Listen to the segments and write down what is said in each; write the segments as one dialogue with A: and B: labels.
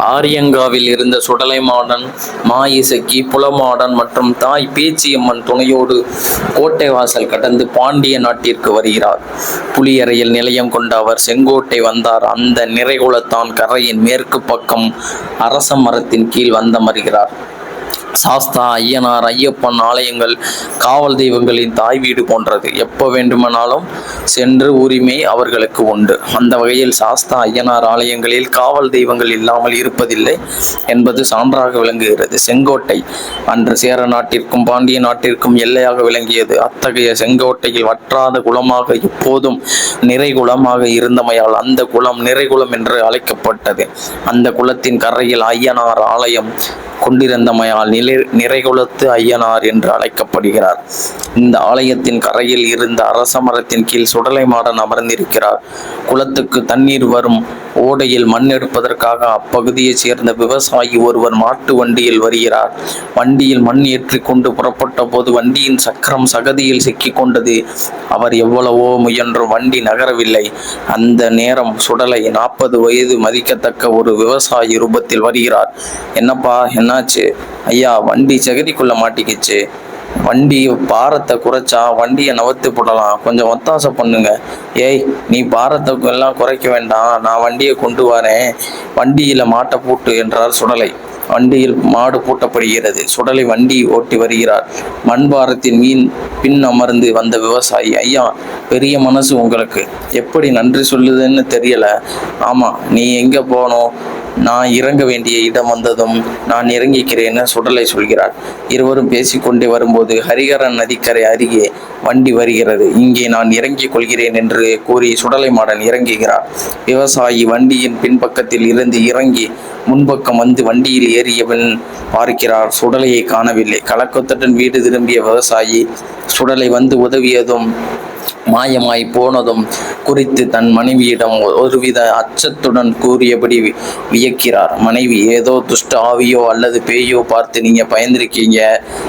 A: ஆரியங்காவில் இருந்த சுடலைமாடன் மாயிசக்கி புலமாடன் மற்றும் தாய் பேச்சியம்மன் துணையோடு கோட்டை வாசல் கடந்து பாண்டிய நாட்டிற்கு வருகிறார். புலியறையில் நிலையம் கொண்ட அவர் செங்கோட்டை வந்தார். அந்த நிறைகுலத்தான் கரையின் மேற்கு பக்கம் அரச மரத்தின் கீழ் வந்தமர்கிறார் சாஸ்தா ஐயனார் ஐயப்பன் ஆலயங்கள் காவல் தெய்வங்களின் தாய் வீடு போன்றது. எப்போ வேண்டுமானாலும் சென்று உரிமை அவர்களுக்கு உண்டு. அந்த வகையில் சாஸ்தா ஐயனார் ஆலயங்களில் காவல் தெய்வங்கள் இல்லாமல் இருப்பதில்லை என்பது சான்றாக விளங்குகிறது. செங்கோட்டை அன்று சேர நாட்டிற்கும் பாண்டிய நாட்டிற்கும் எல்லையாக விளங்கியது. அத்தகைய செங்கோட்டையில் வற்றாத குளமாக எப்போதும் நிறைகுளமாக இருந்தமையால் அந்த குளம் நிறைகுளம் என்று அழைக்கப்பட்டது. அந்த குளத்தின் கரையில் ஐயனார் ஆலயம் கொண்டிருந்தமையால் நிலை நிறைகுலத்து ஐயனார் என்று அழைக்கப்படுகிறார். இந்த ஆலயத்தின் கரையில் இருந்த அரச மரத்தின் கீழ் சுடலை மாடன் அமர்ந்திருக்கிறார். குளத்துக்கு தண்ணீர் வரும் ஓடையில் மண் எடுப்பதற்காக அப்பகுதியைச் சேர்ந்த விவசாயி ஒருவர் மாட்டு வண்டியில் வருகிறார். வண்டியில் மண் ஏற்றிக்கொண்டு புறப்பட்ட போது வண்டியின் சக்கரம் சகதியில் சிக்கிக் கொண்டது. அவர் எவ்வளவோ முயன்றும் வண்டி நகரவில்லை. அந்த நேரம் சுடலை நாற்பது வயது மதிக்கத்தக்க ஒரு விவசாயி ரூபத்தில் வருகிறார். என்னப்பா என்னாச்சு? ஐயா வண்டி சகதிக்குள்ள மாட்டிக்கிச்சு. வண்டி பாரத்தை குறைச்சா வண்டியை நவத்து போடலாம். கொஞ்சம் ஒத்தாசை பண்ணுங்க. ஏய் நீ பாரத்தை எல்லாம் குறைக்க வேண்டாம். நான் வண்டியை கொண்டு வரேன். வண்டியில மாட்டை பூட்டு என்றார் சுடலை. வண்டியில் மாடு பூட்டப்படுகிறது. சுடலை வண்டி ஓட்டி வருகிறார். மண் பாரத்தின் மீன் பின் அமர்ந்து வந்த விவசாயி ஐயா பெரிய மனசு உங்களுக்கு. எப்படி நன்றி சொல்லுதுன்னு தெரியல. ஆமா நீ எங்க போனோம்? நான் இறங்க வேண்டிய இடம் வந்ததும் நான் இறங்கிக்கிறேன்னு சுடலை சொல்கிறார். இருவரும் பேசிக்கொண்டே வரும்போது ஹரிகரன் நதிக்கரை அருகே வண்டி வருகிறது. இங்கே நான் இறங்கிக் கொள்கிறேன் என்று கூறி சுடலை மாடன் இறங்குகிறார். விவசாயி வண்டியின் பின்பக்கத்தில் இருந்து இறங்கி முன்பக்கம் வந்து வண்டியில் ஏறியவன் பார்க்கிறார். சுடலையை காணவில்லை. கலக்கத்துடன் வீடு திரும்பிய விவசாயி சுடலை வந்து உதவியதும் மாயமாய் போனதும் குறித்து தன் மனைவியிடம் ஒருவித அச்சத்துடன் கூறியபடி வியக்கிறார். மனைவி ஏதோ துஷ்ட ஆவியோ அல்லது பேயோ பார்த்து நீங்க பயந்திருக்கீங்க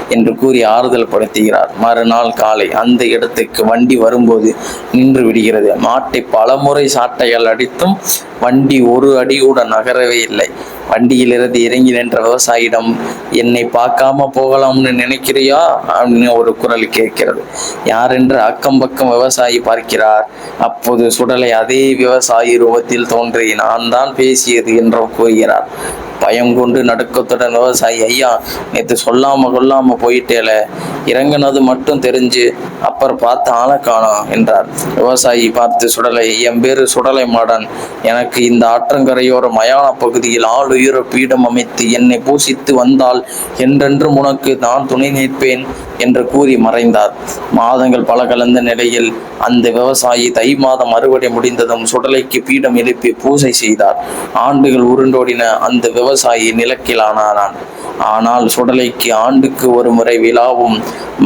A: என்று கூறி ஆறுதல் படுத்துகிறார். மறுநாள் காலை அந்த இடத்துக்கு வண்டி வரும்போது நின்று விடுகிறது. மாட்டை பலமுறை சாட்டையால் அடித்தும் வண்டி ஒரு அடியுடன் நகரவே இல்லை. வண்டியிலிருந்து இறங்கி நின்ற விவசாயிடம் என்னை பார்க்காம போகலாம்னு நினைக்கிறியா? அப்படின்னு ஒரு குரல் கேட்கிறது. யார் என்று அக்கம் பக்கம் விவசாய விவசாயி பார்க்கிறார். அப்போது சுடலை அதே விவசாயி ரூபத்தில் தோன்றி நான் தான் பேசியது என்றும் கூறுகிறார். பயம் கொண்டு நடுக்கத்துடன் விவசாயி ஐயா நேற்று சொல்லாம கொல்லாம போயிட்டேல. இறங்குனது மட்டும் தெரிஞ்சு அப்புறம் பார்த்து ஆளை காணோம் என்றார். விவசாயி பார்த்து சுடலை என் பேரு சுடலை மாடன். எனக்கு இந்த ஆற்றங்கரையோர மயான பகுதியில் ஆளுயர பீடம் அமைத்து என்னை பூசித்து வந்தால் என்றென்றும் உனக்கு நான் துணை நிற்பேன் என்று கூறி மறைந்தார். மாதங்கள் பல கலந்த நிலையில் அந்த விவசாயி தை மாதம் அறுவடை முடிந்ததும் சுடலைக்கு பீடம் எழுப்பி பூஜை செய்தார். ஆண்டுகள் உருண்டோடின அந்த விவசாயி நிலக்கிலானானான். ஆனால் சுடலைக்கு ஆண்டுக்கு ஒரு முறை விழாவும்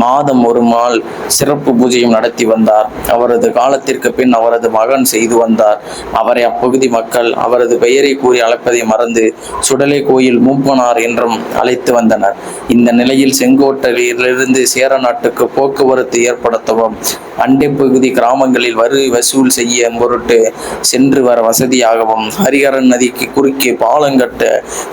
A: மாதம் ஒரு நாள் சிறப்பு பூஜையும் நடத்தி வந்தார். அவரது காலத்திற்கு பின் அவரது மகன் செய்து வந்தார். அவரை அப்பகுதி மக்கள் அவரது பெயரை கூறி அழைப்பதை மறந்து சுடலை கோயில் மூப்பனார் என்றும் அழைத்து வந்தனர். இந்த நிலையில் செங்கோட்டையிலிருந்து சேர நாட்டுக்கு போக்குவரத்து ஏற்படுத்தவும் அண்டை பகுதி கிராமங்களில் வரி வசூல் செய்ய பொருட்டு சென்று வர வசதியாகவும் ஹரிஹரன் நதிக்கு குறுக்கே பாலம் கட்ட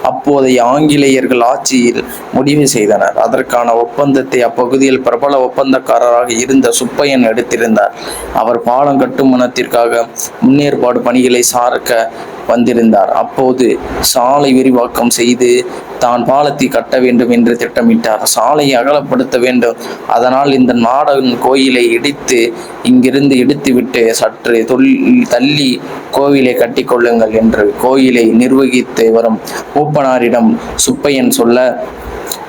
A: அப்போதைய ஆங்கிலேயர்கள் ஆட்சியில் முடிவு செய்தனர். அதற்கான ஒப்பந்தத்தை அப்பகுதியில் பிரபல ஒப்பந்தக்காரராக இருந்த சுப்பையன் எடுத்திருந்தார். அவர் பாலம் கட்டுமானத்திற்காக முன்னேற்பாடு பணிகளை சார்க்க வந்திருந்தார். அப்போது சாலை விரிவாக்கம் செய்து தான் பாலத்தை கட்ட வேண்டும் என்று திட்டமிட்டார். சாலையை அகலப்படுத்த வேண்டும். அதனால் இந்த நாடகம் கோயிலை இடித்து இங்கிருந்து இடித்துவிட்டு சற்று தொல் தள்ளி கோவிலை கட்டிக்கொள்ளுங்கள் என்று கோயிலை நிர்வகித்து வரும் மூப்பனாரிடம் சுப்பையன் சொல்ல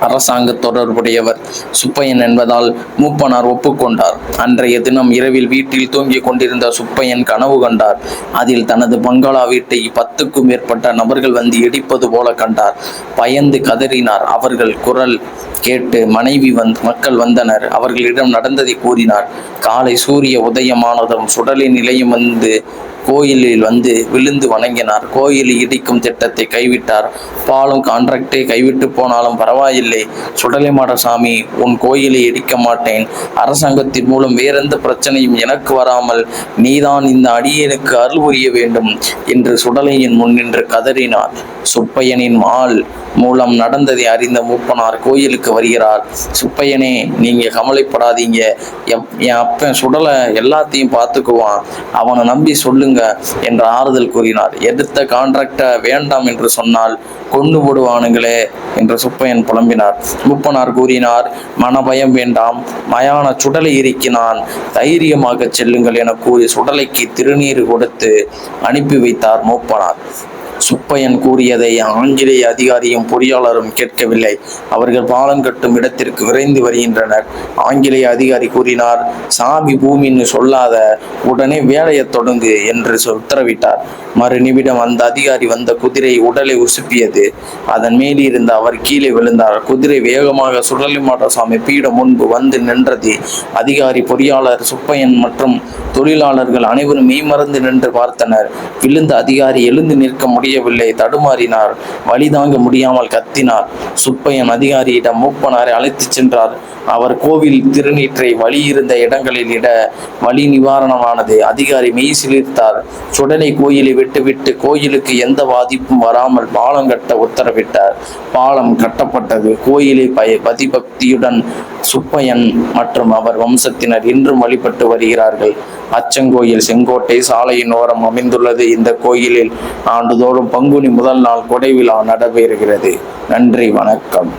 A: அரசாங்க தொடர்புடையவர் சுப்பையன் என்பதால் மூப்பனார் ஒப்புக்கொண்டார். அன்றைய தினம் இரவில் வீட்டில் தூங்கிக் கொண்டிருந்த சுப்பையன் கனவு கண்டார். அதில் தனது பங்களா வீட்டை பத்துக்கும் மேற்பட்ட நபர்கள் வந்து இடிப்பது போல கண்டார். பயந்து கதறினார். அவர்கள் குரல் கேட்டு மனைவி வந் மக்கள் வந்தனர். அவர்களிடம் நடந்ததை கூறினார். காலை சூரிய உதயமானதும் சுடலின் நிலையம் வந்து கோயிலில் வந்து விழுந்து வணங்கினார். கோயில் இடிக்கும் திட்டத்தை கைவிட்டார். பாலும் கான்ட்ராக்டை கைவிட்டு போனாலும் பரவாயில்லை. சுடலைமாடசாமி உன் கோயிலை இடிக்க மாட்டேன். அரசாங்கத்தின் மூலம் வேறெந்த பிரச்சனையும் எனக்கு வராமல் நீதான் இந்த அடியனுக்கு அருள் புரிய வேண்டும் என்று சுடலையின் முன் நின்று கதறினார். சுப்பையனின் ஆள் மூலம் நடந்ததை அறிந்த மூப்பனார் கோயிலுக்கு வருகிறார். சுப்பையனே நீங்க கவலைப்படாதீங்க. எப்- என் அப்பன் சுடலை எல்லாத்தையும் பார்த்துக்குவான். அவனை நம்பி சொல்லுங்க என்று ஆறுதல் கூறினார். எடுத்த கான்ட்ராக்டை வேண்டாம் என்று சொன்னால் கொண்டு போடுவானுங்களே என்று சுப்பையன் புலம்பினார். மூப்பனார் கூறினார் மனபயம் வேண்டாம். மயான சுடலை இருக்கினான் தைரியமாக செல்லுங்கள் என கூறி சுடலைக்கு திருநீர் கொடுத்து அனுப்பி வைத்தார் மூப்பனார். சுப்பையன் கூறியதை ஆங்கிலேய அதிகாரியும் பொறியாளரும் கேட்கவில்லை. அவர்கள் பாலம் கட்டும் இடத்திற்கு விரைந்து வருகின்றனர். ஆங்கிலேய அதிகாரி கூறினார் சாமி பூமின்னு சொல்லாத உடனே வேலையை தொடங்கு என்று உத்தரவிட்டார். மறு நிமிடம் அந்த அதிகாரி வந்த குதிரை உடலை உசுப்பியது. அதன் மேலிருந்த அவர் கீழே விழுந்தார். குதிரை வேகமாக சுடலிமாடசாமி பீடம் முன்பு வந்து நின்றது. அதிகாரி பொறியாளர் சுப்பையன் மற்றும் தொழிலாளர்கள் அனைவரும் மெய்மறந்து நின்று பார்த்தனர். விழுந்த அதிகாரி எழுந்து நிற்க முடியவில்லை. தடுமாறினார். வழிதாங்க முடியாமல் கத்தினார். சுப்பையன் அதிகாரியிடம் மூப்பனாரை அழைத்துச் சென்றார். அவர் கோவில் திருநீற்றை வழியிருந்த இடங்களில் இட வழி நிவாரணமானது. அதிகாரி மெய் சிலிர்த்தார். சுடலை கோயிலை விட்டுவிட்டு கோயிலுக்கு எந்த பாதிப்பும் வராமல் பாலம் கட்ட உத்தரவிட்டார். பாலம் கட்டப்பட்டது. கோயிலை பய பதிபக்தியுடன் சுப்பையன் மற்றும் அவர் வம்சத்தினர் இன்றும் வழிபட்டு வருகிறார்கள். அச்சங்கோயில் செங்கோட்டை சாலையின் ஓரம் அமைந்துள்ளது. இந்த கோயிலில் ஆண்டுதோறும் ஆண்டுதோறும் பங்குனி முதல் நாள் கொடை விழா நடைபெறுகிறது நன்றி வணக்கம்.